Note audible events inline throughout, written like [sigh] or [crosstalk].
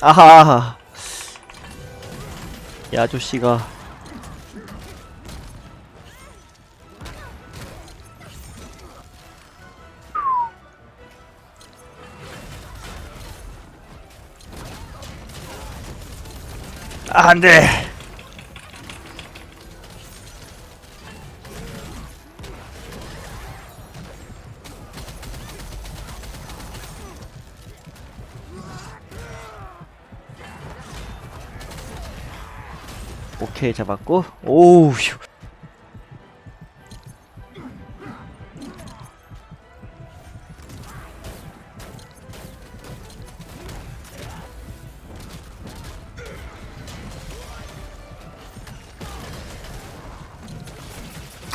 아하. 이 아저씨가 아, 안 돼. 오케이 잡았고 오우 휴.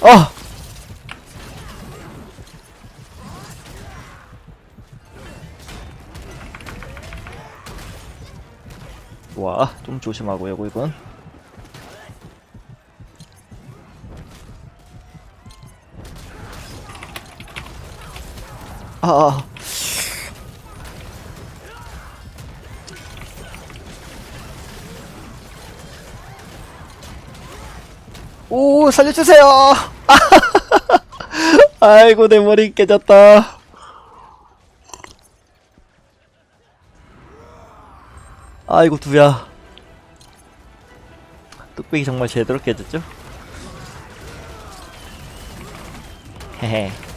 아 와, 좀 조심하고요, 이건. 아, 아. 오, 살려주세요! [laughs] 아이고, 내 머리 깨졌다. 아이고, 두야. 뚝배기 정말 제대로 깨졌죠? 헤헤.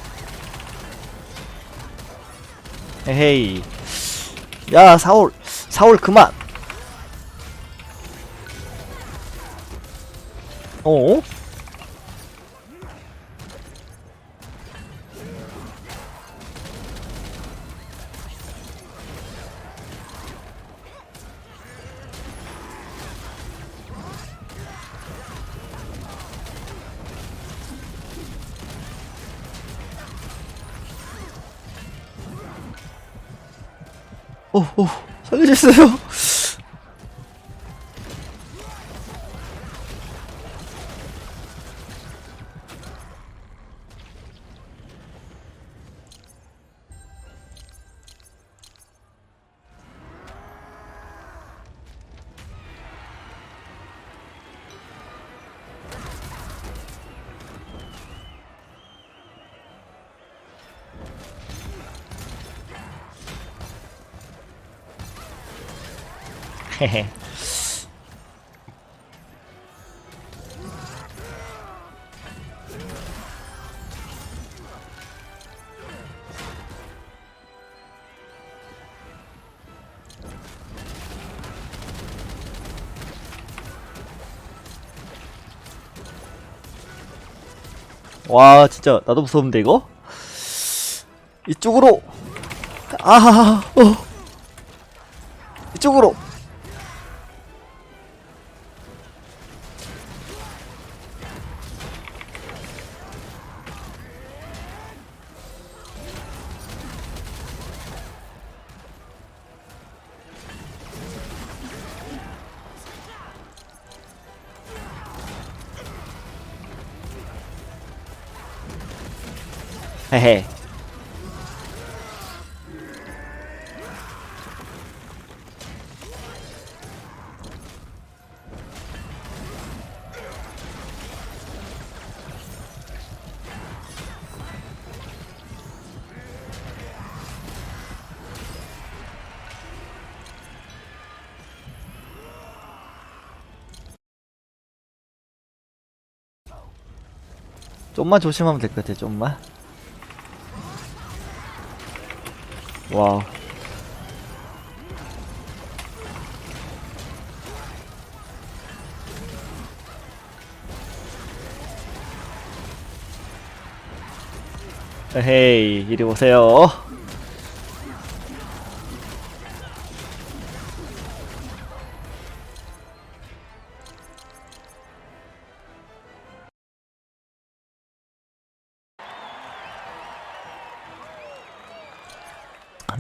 에헤이. 야, 사올. 사올, 그만. 어? 오, 오, 살려주세요. 와 진짜 나도 무서운데 이거? 이쪽으로. 아하하 어 헤헤. 좀만 조심하면 될 것 같아, 좀만. 와우. 에헤이, 이리 오세요.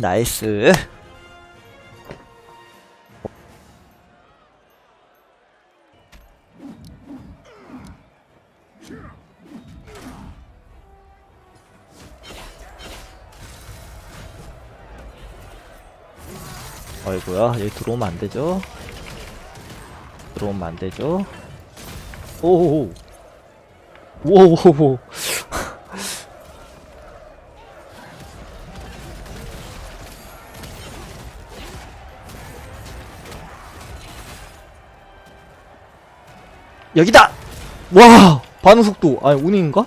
나이스. 아이고야 여기 들어오면 안 되죠? 들어오면 안 되죠? 오오오 오오오 여기다! 와! 반응 속도. 아니 운인가?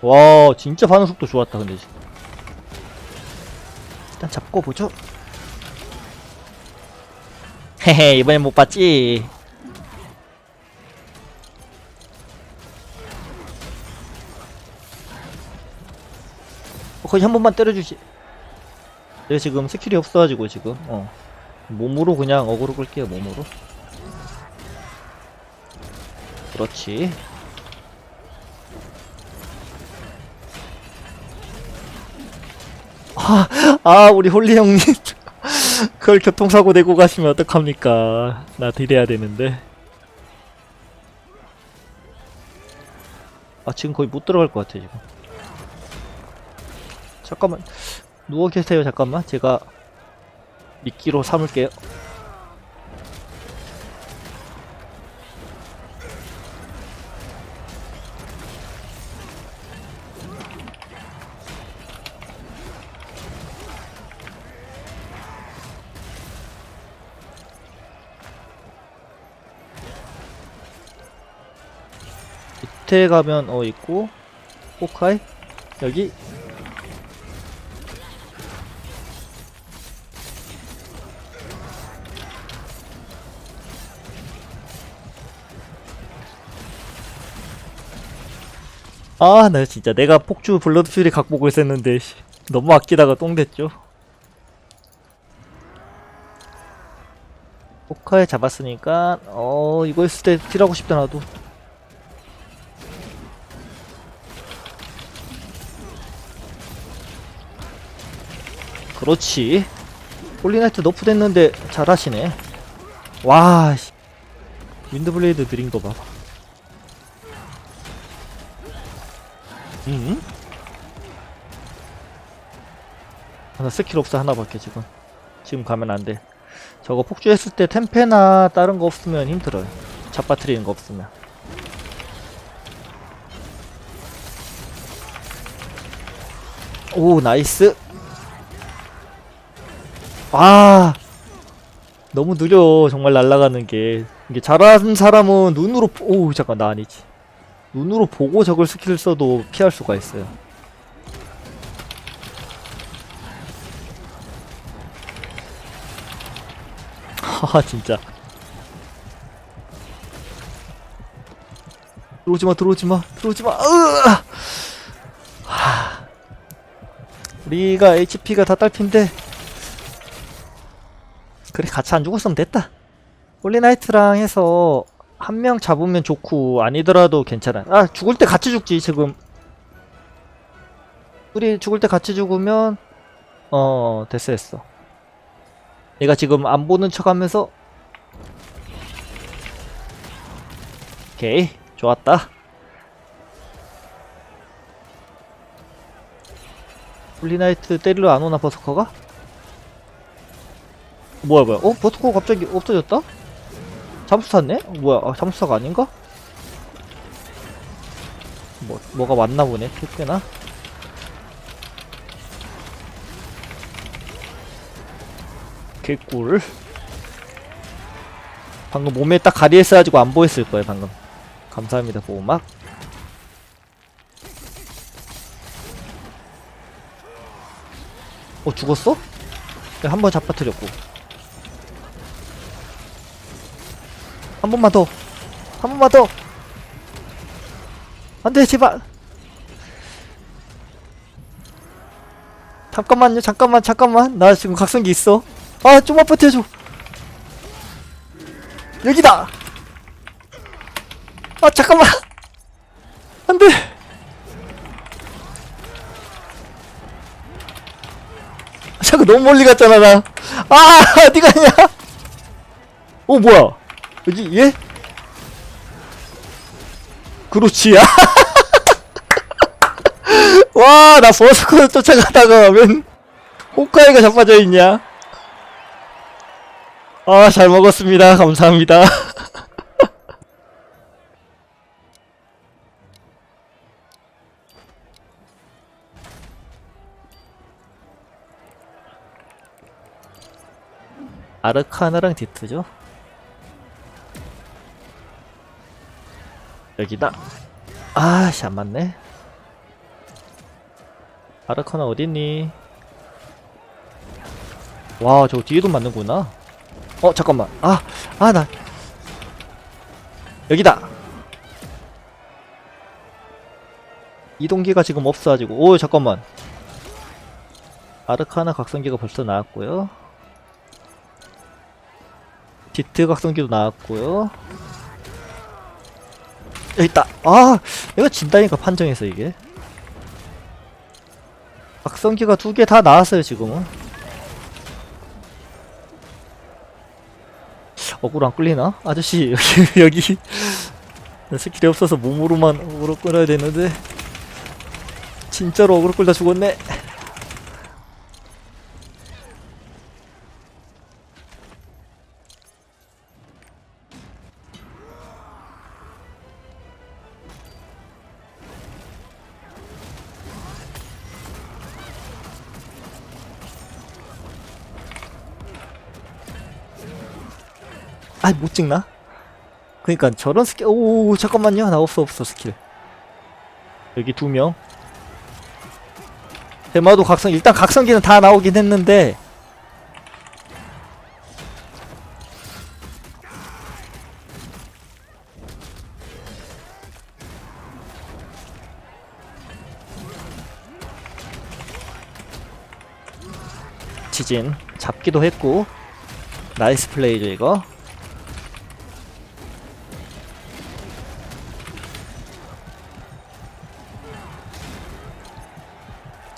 와 진짜 반응 속도 좋았다 근데 일단 잡고 보죠. 헤헤 이번엔 못 봤지? 어, 거의 한 번만 때려주지. 내가 지금 스킬이 없어가지고 지금 어. 몸으로 그냥 어그로 끌게요 몸으로 그렇지. 아, 아 우리 홀리 형님. [laughs] 그걸 교통사고 내고 가시면 어떡합니까? 나 딜해야 되는데. 아 지금 거의 못 들어갈 것 같아 지금. 잠깐만. 누워 계세요 잠깐만. 제가 미끼로 삼을게요 밑에 가면 어 있고 호카이 여기 아, 나 진짜 내가 폭주 블러드 퓨리 각 보고 있었는데 씨, 너무 아끼다가 똥 됐죠. 포카에 잡았으니까 어 이거 했을 때 딜하고 싶다 나도. 그렇지. 홀리나이트 너프 됐는데 잘하시네. 와, 씨. 윈드블레이드 드린 거 봐. 음? 하나 스킬 없어 하나밖에 지금 지금 가면 안돼 저거 폭주했을 때 템페나 다른 거 없으면 힘들어요 잡아트리는 거 없으면 오 나이스 아 너무 느려 정말 날아가는 게. 이게 잘하는 사람은 눈으로 보- 오 잠깐 나 아니지. 눈으로 보고 저걸 스킬을 써도 피할 수가 있어요. 하하 진짜. 들어오지마 들어오지마 들어오지마. 으아! 하... 우리가 HP가 다 딸핀데 그래 같이 안 죽었으면 됐다 홀리나이트랑 해서 한 명 잡으면 좋고 아니더라도 괜찮아. 아 죽을 때 같이 죽지 지금. 우리 죽을 때 같이 죽으면 어 됐어 됐어. 얘가 지금 안 보는 척 하면서 오케이 좋았다. 홀리나이트 때리러 안 오나 버스커가? 뭐야 뭐야? 어 버스커 갑자기 없어졌다? 잠수 탔네? 어, 뭐야, 아, 잠수사가 아닌가? 뭐, 뭐가 왔나 보네, 꽤나? 개꿀. 방금 몸에 딱 가리했어가지고 안 보였을 거예요, 방금. 감사합니다, 보호막. 어, 죽었어? 한 번 잡아뜨렸고. 한 번만 더. 한 번만 더. 안 돼, 제발. 잠깐만요, 잠깐만, 잠깐만. 나 지금 각성기 있어. 아, 좀만 버텨줘. 여기다! 아, 잠깐만! 안 돼! 잠깐 너무 멀리 갔잖아, 나. 아, [laughs] 어디 가냐? 어, 뭐야? 여기 얘? 그렇지 야. 와, 나 버스커 쫓아가다가 웬 호카이가 자빠져 있냐? 아, 잘 먹었습니다. 감사합니다. [laughs] 아르카나랑 디트죠? 여기다. 아씨, 안 맞네. 아르카나 어딨니? 와, 저거 뒤에도 맞는구나. 어, 잠깐만. 아, 아, 나. 여기다! 이동기가 지금 없어가지고. 오, 잠깐만. 아르카나 각성기가 벌써 나왔고요. 디트 각성기도 나왔고요. 여기 있다. 아, 이거 진다니까 판정에서 이게. 각성기가 두 개 다 나왔어요 지금은. 어그로 안 끌리나? 아저씨 [laughs] 여기 여기 나 스킬이 없어서 몸으로만 어그로 끌어야 되는데 진짜로 어그로 끌다 죽었네. 아, 못 찍나? 그니까 저런 스킬, 오, 잠깐만요. 나 없어, 없어, 스킬. 여기 두 명. 대마도 각성, 일단 각성기는 다 나오긴 했는데, 지진 잡기도 했고 나이스 플레이죠 이거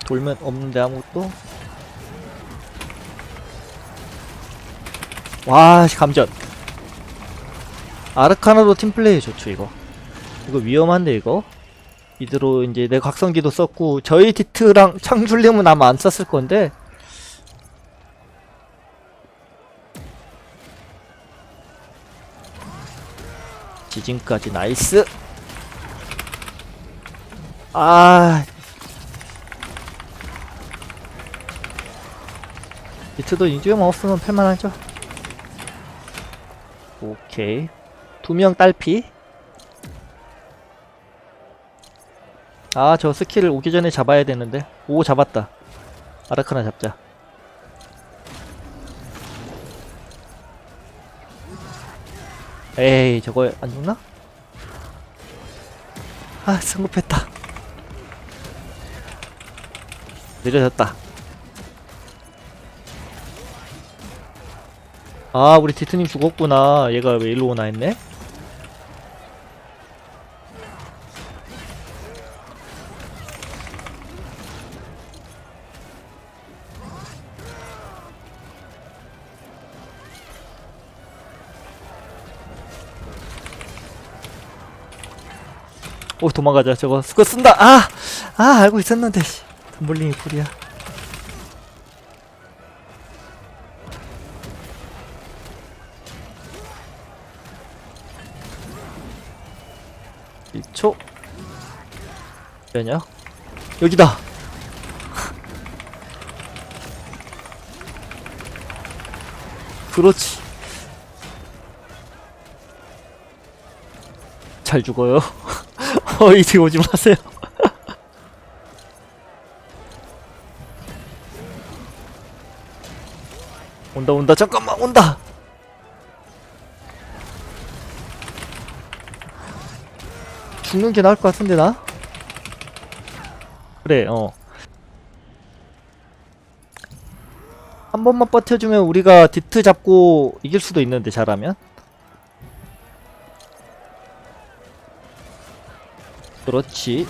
돌면 없는데 아무것도? 와 씨, 감전. 아르카나도 팀플레이 좋죠 이거. 이거 위험한데 이거? 이대로 이제 내 각성기도 썼고 저희 디트랑 창줄님은 아마 안 썼을 건데. 지진까지 나이스. 아 비트도 인듀어만 없으면 팔만하죠. 오케이. 두 명 딸피. 아 저 스킬을 오기 전에 잡아야 되는데. 오 잡았다. 아라카나 잡자. 에이 저거 안 죽나? 아 성급했다. 느려졌다 아 우리 디트님 죽었구나. 얘가 왜 일로 오나 했네? 오 도망가자. 저거 그거 쓴다. 아! 아 알고 있었는데 씨. 덤블링이 풀이야 면역 여기다. 그렇지. 잘 죽어요. [laughs] 어 이제 오지 마세요. [laughs] 온다 온다. 잠깐만 온다! 죽는 게 나을 것 같은데 나? 그래 어. 한 번만 버텨주면 우리가 디트 잡고 이길 수도 있는데 잘하면. 그렇지.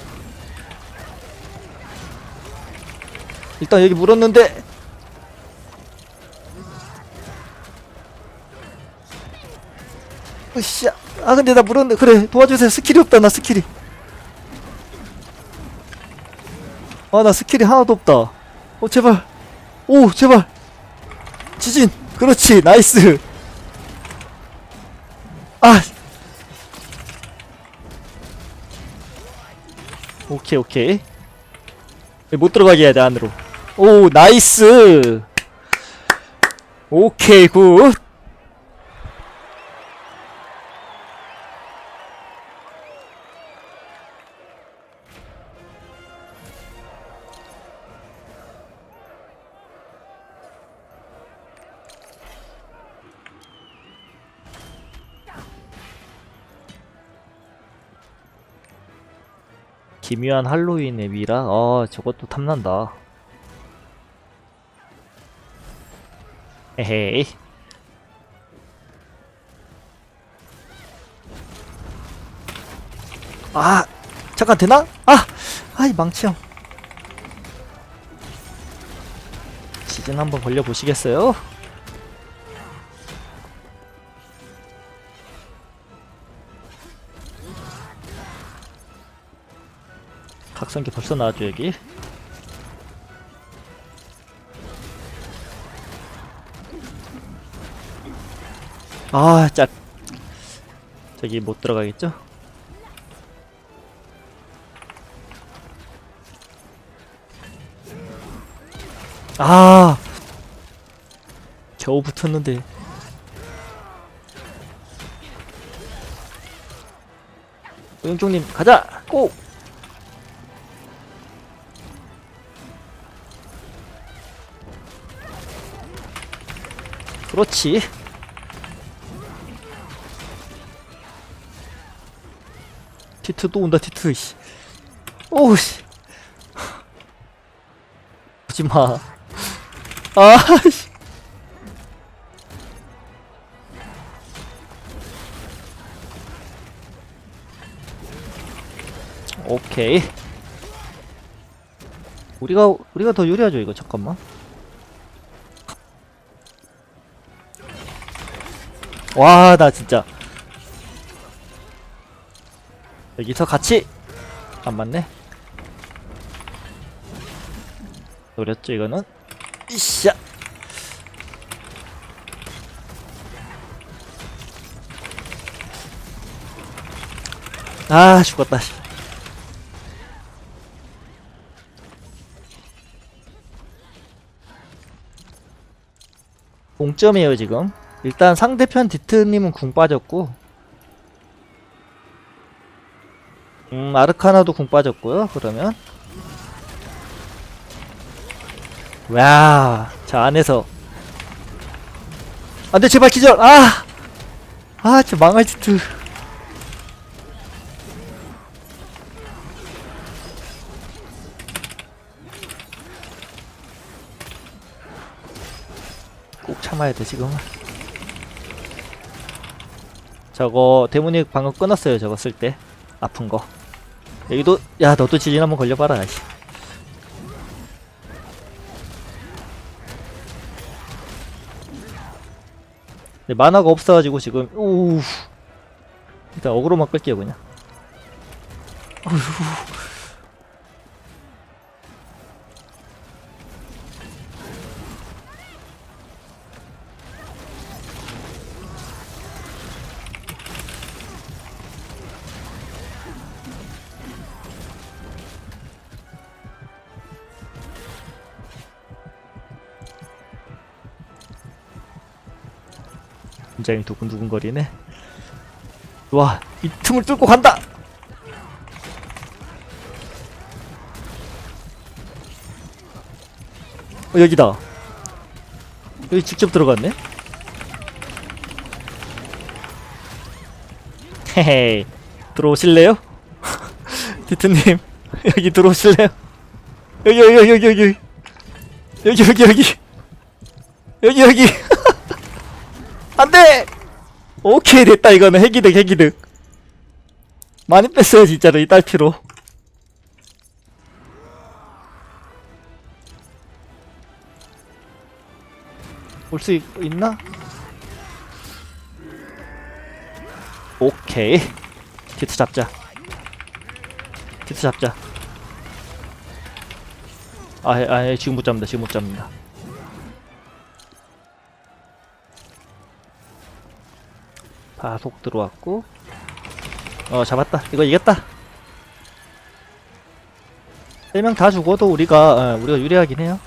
일단 여기 물었는데. 으쌰. 아 근데 나 물었는데 그래 도와주세요. 스킬이 없다 나 스킬이 아 나 스킬이 하나도 없다. 어 제발. 오 제발. 지진. 그렇지. 나이스. 아. 오케이 오케이. 못 들어가게 해야 돼 안으로. 오 나이스. 오케이 굿 기묘한 할로윈의 미라? 아 저것도 탐난다 에헤이 아 잠깐 되나? 아! 아이 망치형 시즌 한번 걸려보시겠어요? 각성기 벌써 나왔죠 여기? 아 짝. 저기 못 들어가겠죠? 아! 겨우 붙었는데. 오영종님 가자! 고 그렇지. 티트 또 온다 티트. 씨. 오우씨. 오지마. 아씨. 오케이. 우리가 우리가 더 유리하죠 이거. 잠깐만 와 나 진짜. 여기서 같이? 안 맞네. 노렸죠 이거는? 이샤 아 죽었다 씨. 공점이에요 지금 일단 상대편 디트님은 궁 빠졌고 음 아르카나도 궁 빠졌고요 그러면. 와자 안에서. 안돼 제발 기절! 아! 아 진짜 망할 디트 꼭 참아야 돼 지금은 저거 데모닉 방금 끊었어요 저거 쓸 때. 아픈 거. 여기도 야 너도 지진 한번 걸려봐라 씨. 네, 만화가 없어가지고 지금 우 일단 어그로만 끌게요 그냥 굉장히 두근두근거리네 와 이 틈을 뚫고 간다 어 여기다 여기 직접 들어갔네 헤헤 들어오실래요? 디트님 여기 들어오실래요? 여기 여기 여기 여기 여기 여기 여기 여기 여기 여기 안돼! 오케이 됐다. 이거는 핵이득 핵이득. 많이 뺐어요 진짜로. 이 딸피로. 올 수 있나? 오케이. 디트 잡자. 디트 잡자. 아, 아 지금 못 잡는다. 지금 못 잡는다 파속 들어왔고. 어 잡았다. 이거 이겼다. 3명 다 죽어도 우리가 어, 우리가 유리하긴 해요.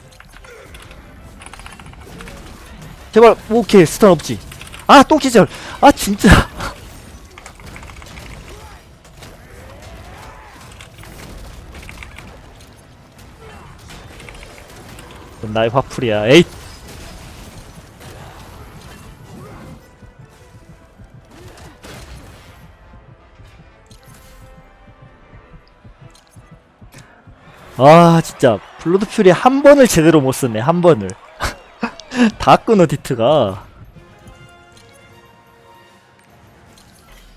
제발 오케이 스턴 없지. 아 또 기절. 아 진짜. [laughs] 나의 화풀이야. 에잇 아 진짜. 블러드 퓨리 한 번을 제대로 못 썼네 한 번을. [laughs] 다 끊어 디트가